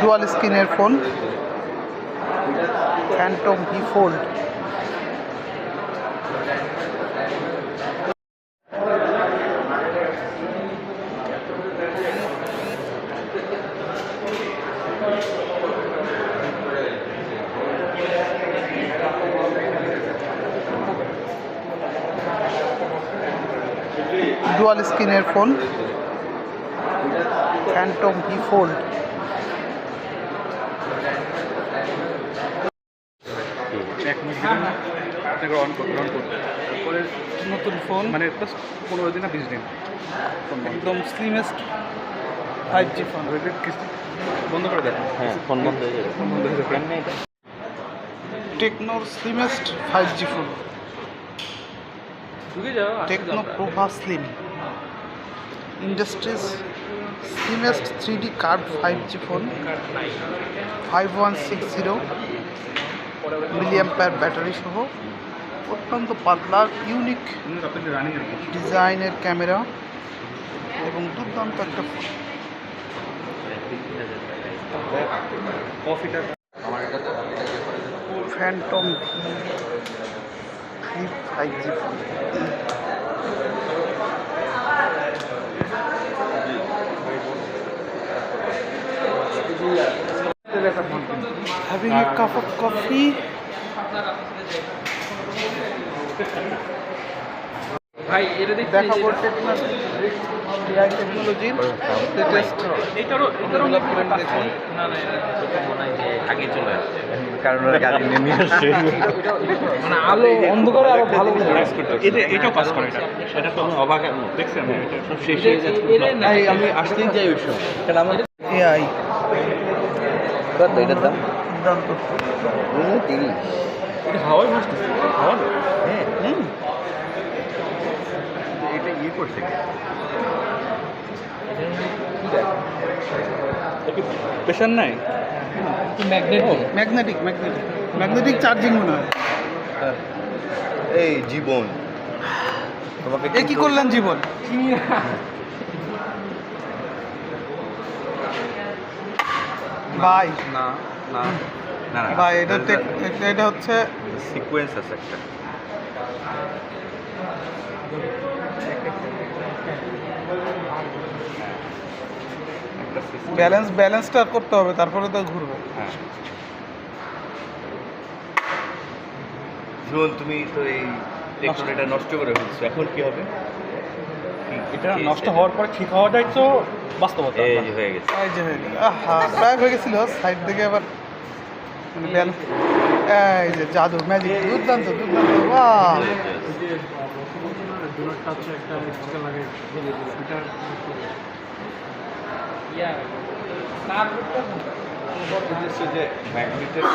Dual স্ক্রিনের phone Phantom V Fold dual স্ক্রিনের phone. Phantom V Fold এক minute আপনাকে অন অন করতে তারপরে নতুন ফোন মানে জাস্ট পনেরো দিন না বিশ দিন? একদম স্লিমেস্ট ফাইভ জি ফোন বন্ধ করে দেন। হ্যাঁ ফোন বন্ধ হয়ে যাবে। ফোন বন্ধ হয়ে যাবে। টেকনোর slimmest five G phone Tecno Pova slim industry's slimmest three D curve five G phone, five one six zero milliamp per battery সহ অত্যন্ত পাতলা ইউনিক ডিজাইনের ক্যামেরা এবং দুর্দান্ত একটা Phantom V five G phone having a cup of coffee. ভাই এটা দেখতে দেখাবো টেকনো এআই টেকনোলজির লেটেস্ট ডেভেলপমেন্ট দেখুন না না এটা এটা যে আগে চলে আসছে। কারণ ওরা গাড়ি নিয়ে নিয়ে আসছে মানে আলো অন্ধকারে আরও ভালো এটা এটাও কাজ করে এটা। সেটা তো অবাক দেখছেন এটা সব শেষ হয়ে যাচ্ছে। আমি আসতেই চাই ওই সময়। কারণ আমার এআই। কত এটার দাম? দুর্দান্ত তিরিশ। এটা হাওয়ায় ভাসতেছে হাওয়া হ্যাঁ এটা ইয়ে করছে প্রেশার নাই? Magnet magnetic magnetic. Magnetic charging মনে হয়। এই জীবন। তোমাকে এ কি করলেন জীবন? ভাই না না না ভাই এটা- এটা হচ্ছে সিকোয়েন্স আছে একটা। একটা ব্যালেন্স ব্যালেন্সটা করতে হবে তারপরে তো ঘুরবে হ্যাঁ। জীবন তুমি তো এই টেকনোলজিটা নষ্ট করে ফেলছো এখন কি হবে এটা নষ্ট হওয়ার পরে ঠিক হওয়া যায় তো বাস্তবতা এই যে হয়ে গেছে এই যে হয়ে গেল আহা প্রায় হয়ে গেছিল সাইড থেকে আবার মানে ব্যালেন্স এই যে জাদু ম্যাজিক দুর্দান্ত দুর্দান্ত বাহ যে ম্যাগনেটের